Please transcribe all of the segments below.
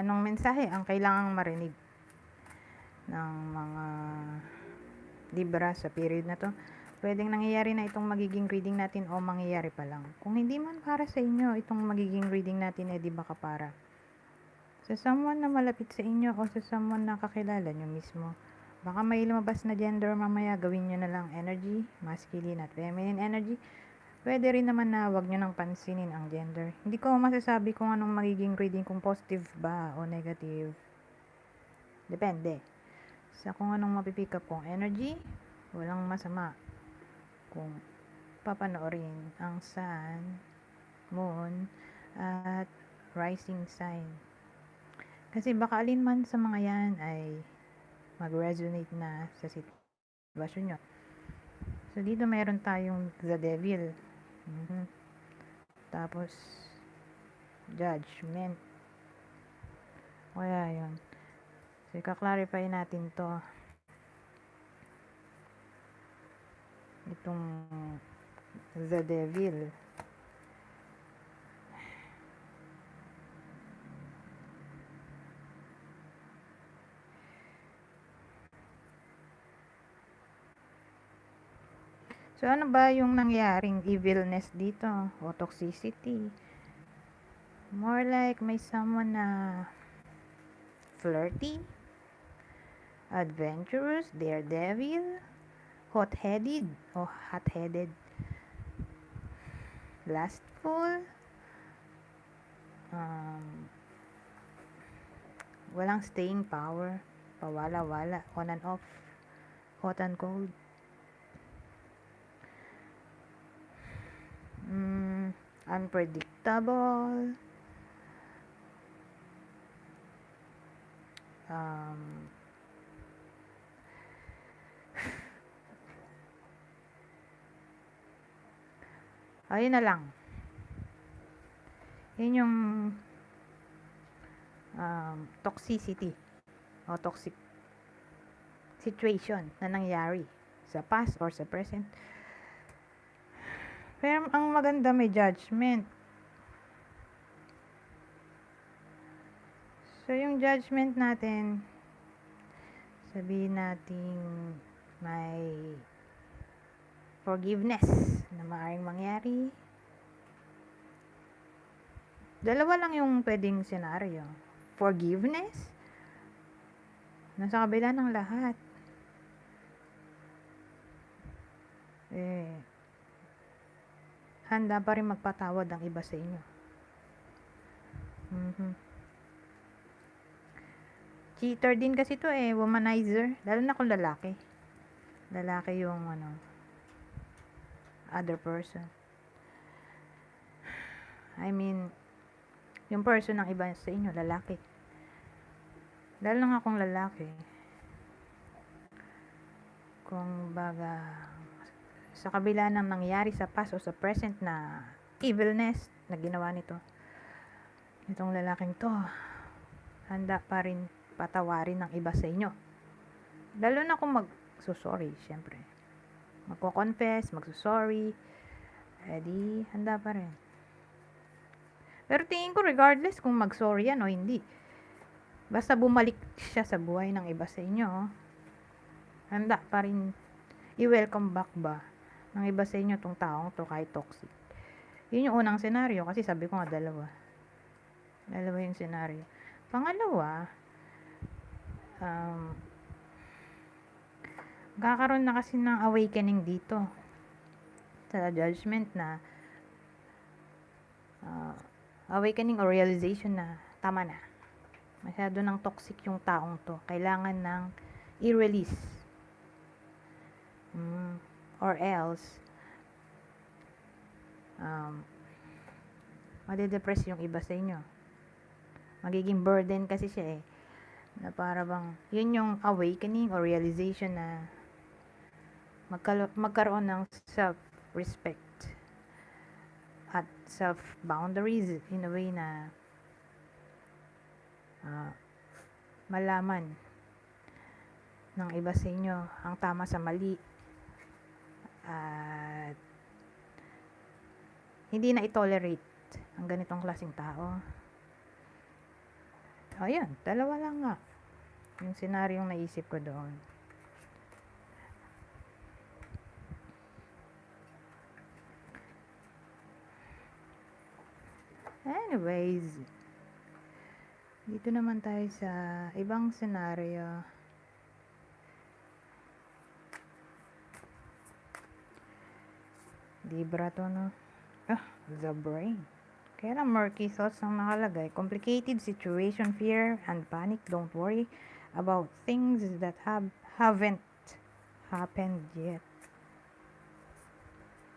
anong mensahe ang kailangang marinig ng mga Libra sa period na to. Pwedeng nangyayari na itong magiging reading natin o mangyayari pa lang. Kung hindi man para sa inyo, itong magiging reading natin, eh di baka para sa someone na malapit sa inyo o sa someone na kakilala nyo mismo. Baka may lumabas na gender mamaya, gawin nyo na lang energy, masculine at feminine energy. Pwede rin naman na wag nyo nang pansinin ang gender. Hindi ko masasabi kung anong magiging reading, kung positive ba o negative. Depende. Sa kung anong mapipick up kong energy, walang masama. Kung papanoorin ang sun, moon, at rising sign. Kasi baka alin man sa mga yan ay mag-resonate na sa sitwasyon nyo. So, dito meron tayong the devil. Mhm. Tapos, judgment. Kaya yun. So, ika-clarify natin to. Itong the devil. So, ano ba yung nangyaring evilness dito? O toxicity? More like may someone na flirty, adventurous, daredevil, hot-headed, o hot-headed, lustful, um, walang staying power, pawala-wala, on and off, hot and cold. Mm, unpredictable. Um, ayun na lang. Yun yung um, toxicity o toxic situation na nangyari sa past or sa present. Pero ang maganda may judgment. So, yung judgment natin, sabihin natin may forgiveness na maaaring mangyari. Dalawa lang yung pwedeng senaryo. Forgiveness, nasa kabila ng lahat. Eh, handa pa rin magpatawad ang iba sa inyo. Mhm. Cheater din kasi to eh, womanizer. Lalo na kung lalaki. Lalaki yung ano, other person. I mean, yung person ng iba sa inyo, lalaki. Lalo na nga kung lalaki. Kung baga, sa kabila ng nangyari sa past o sa present na evilness na ginawa nito, itong lalaking to, handa pa rin patawarin ng iba sa inyo. Lalo na kung magsusorry, syempre. Magko-confess, magsusorry, edi handa pa rin. Pero tingin ko regardless kung mag-sorry yan o hindi. Basta bumalik siya sa buhay ng iba sa inyo, handa pa rin i-welcome back ba ng iba sa inyo tong taong to kahit toxic. Yun yung unang senaryo kasi sabi ko nga dalawa. Dalawa yung senaryo. Pangalawa, um, kakaroon na kasi ng awakening dito sa judgment na uh, awakening or realization na tama na. Masyado ng toxic yung taong to. Kailangan ng i-release. Mm, or else, um, madidepress yung iba sa inyo. Magiging burden kasi siya eh. Na para bang, yun yung awakening or realization na magkalo- magkaroon ng self-respect at self-boundaries in a way na ah, malaman ng iba sa inyo ang tama sa mali at hindi na i-tolerate ang ganitong klaseng tao Ayan, dalawa lang nga. Yung senaryong naisip ko doon. Anyways, dito naman tayo sa ibang senaryo. Libra to? Ah, the brain. Kaya lang murky thoughts ang nakalagay. Complicated situation, fear, and panic. Don't worry about things that have haven't happened yet.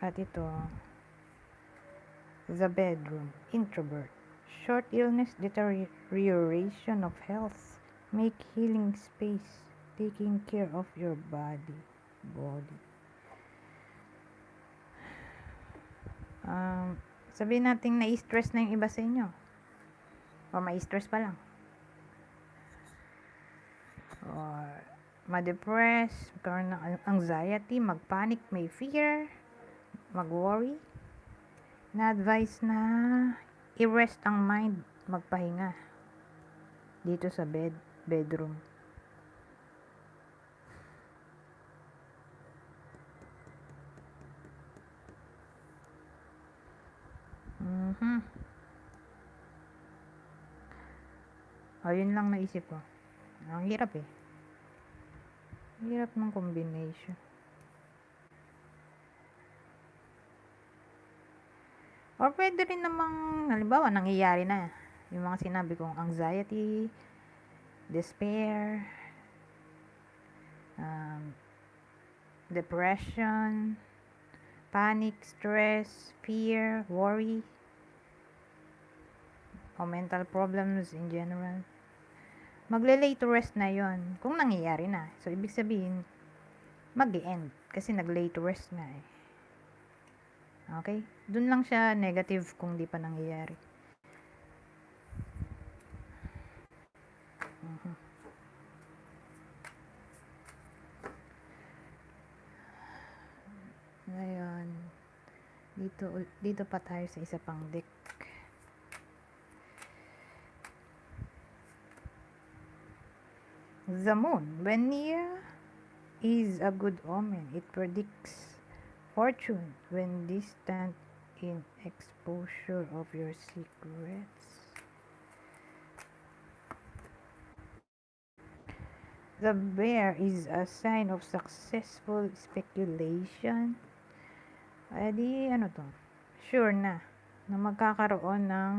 At ito, the bedroom. Introvert. Short illness, deterioration of health. Make healing space. Taking care of your body. Body. Um, sabihin natin na-stress na yung iba sa inyo. O ma-stress pa lang. Or ma-depress, magkaroon ng anxiety, mag-panic, may fear, mag-worry. Na-advise na i-rest ang mind, magpahinga. Dito sa bed, bedroom. Mhm. Ayun lang naisip ko. Ang hirap eh. Ang Hirap ng combination. Or pwede rin namang, halimbawa, nangyayari na. Yung mga sinabi kong anxiety, despair, um, depression, panic, stress, fear, worry, o mental problems in general. Magle-lay to rest na yon kung nangyayari na. So, ibig sabihin, mag end kasi nag-lay to rest na eh. Okay? Doon lang siya negative kung di pa nangyayari. Mhm. Ngayon, dito, dito pa tayo sa isa pang deck. The moon, when near, is a good omen. It predicts fortune when distant in exposure of your secrets. The bear is a sign of successful speculation. Eh di, ano to? Sure na na magkakaroon ng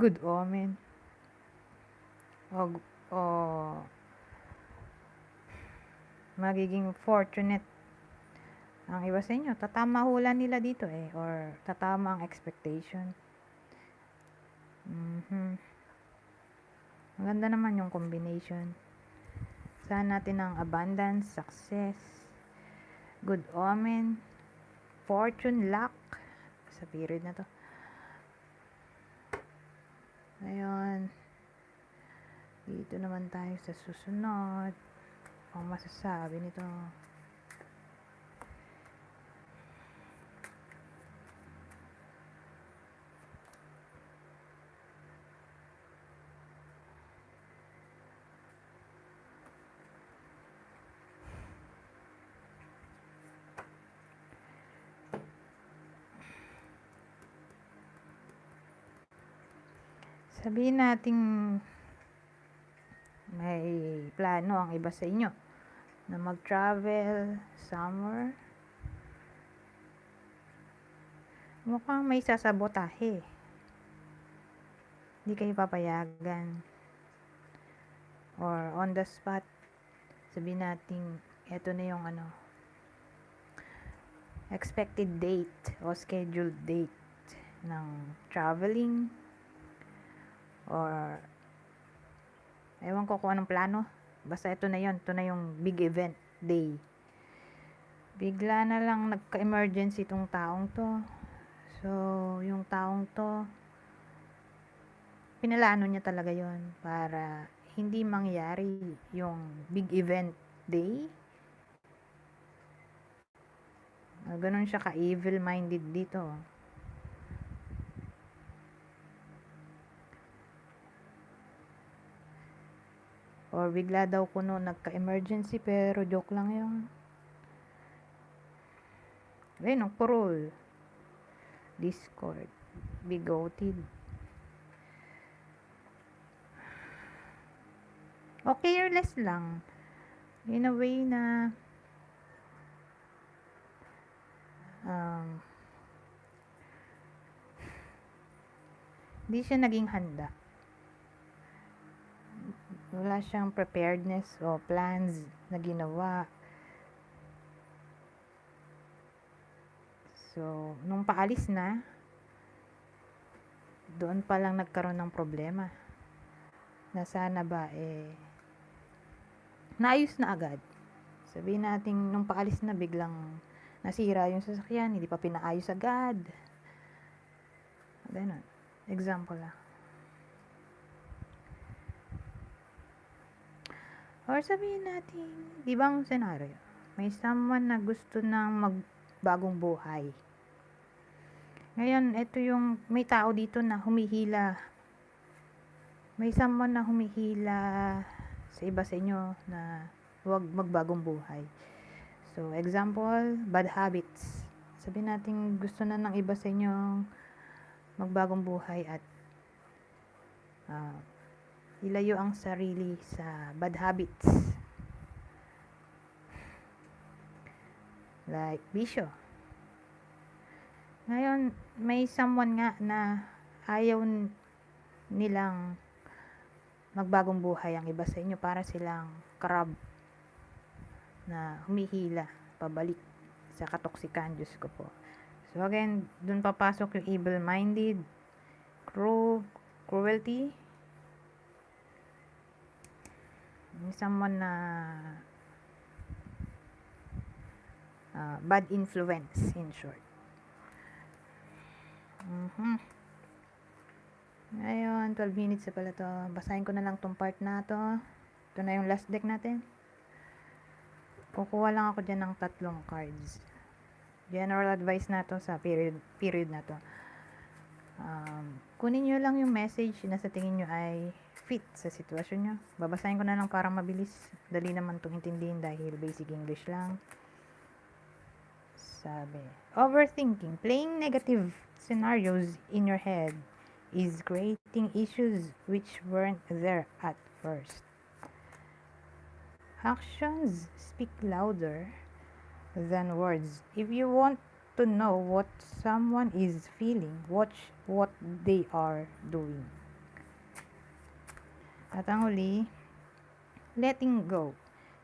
good omen. O, o magiging fortunate ang iba sa inyo. Tatama hula nila dito eh. Or tatama ang expectation. Mhm. Maganda naman yung combination. Saan natin ang abundance, success, good omen, fortune, luck sa period na to. Ngayon, dito naman tayo sa susunod. Ang masasabi nito. Sabihin nating may plano ang iba sa inyo na mag-travel somewhere. Mukhang may sasabotahe. Hindi kayo papayagan. Or on the spot, sabihin natin, eto na yung ano, expected date o scheduled date ng traveling or ewan ko kung anong plano basta ito na yon ito na yung big event day. Bigla na lang nagka-emergency itong taong to. So yung taong to pinalano niya talaga yon para hindi mangyari yung big event day. Ah, ganun siya ka-evil minded dito Or bigla daw kuno nagka-emergency pero joke lang yun. Ayun, nagpurol. Discord. Bigoted. O careless lang. In a way na um, hindi siya naging handa. Wala siyang preparedness o plans na ginawa. So, nung paalis na, doon pa lang nagkaroon ng problema. Na sana ba, eh, naayos na agad. Sabihin natin, nung paalis na, biglang nasira yung sasakyan, hindi pa pinaayos agad. Ganun. Example lang. Or sabihin natin, di ba ang senaryo? May someone na gusto ng magbagong buhay. Ngayon, ito yung, may tao dito na humihila. May someone na humihila sa iba sa inyo na huwag magbagong buhay. So, example, bad habits. Sabihin natin gusto na ng iba sa inyo magbagong buhay at ah, ilayo ang sarili sa bad habits. Like bisyo. Ngayon, may someone nga na ayaw nilang magbagong buhay ang iba sa inyo para silang crab na humihila pabalik sa katoksikan, Diyos ko po. So again, dun papasok yung evil-minded, cruel, cruelty, yung someone na ah, bad influence in short. Mhm. Ngayon, 12 minutes na pala to. Basahin ko na lang tong part na to. Ito na yung last deck natin. Kukuha lang ako dyan ng tatlong cards. General advice na to sa period, period na to. Um, kunin nyo lang yung message na sa tingin nyo ay fit sa sitwasyon nyo. Babasahin ko na lang para mabilis. Dali naman itong intindihin dahil basic English lang. Sabi, overthinking, playing negative scenarios in your head is creating issues which weren't there at first. Actions speak louder than words. If you want to know what someone is feeling, watch what they are doing. At ang huli, letting go.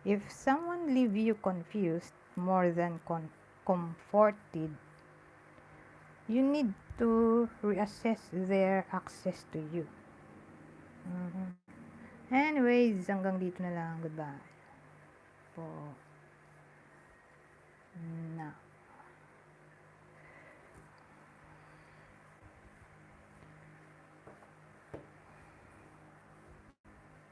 If someone leave you confused more than con- comforted, you need to reassess their access to you. Mm-hmm. Anyways, hanggang dito na lang. Goodbye. Po. Na.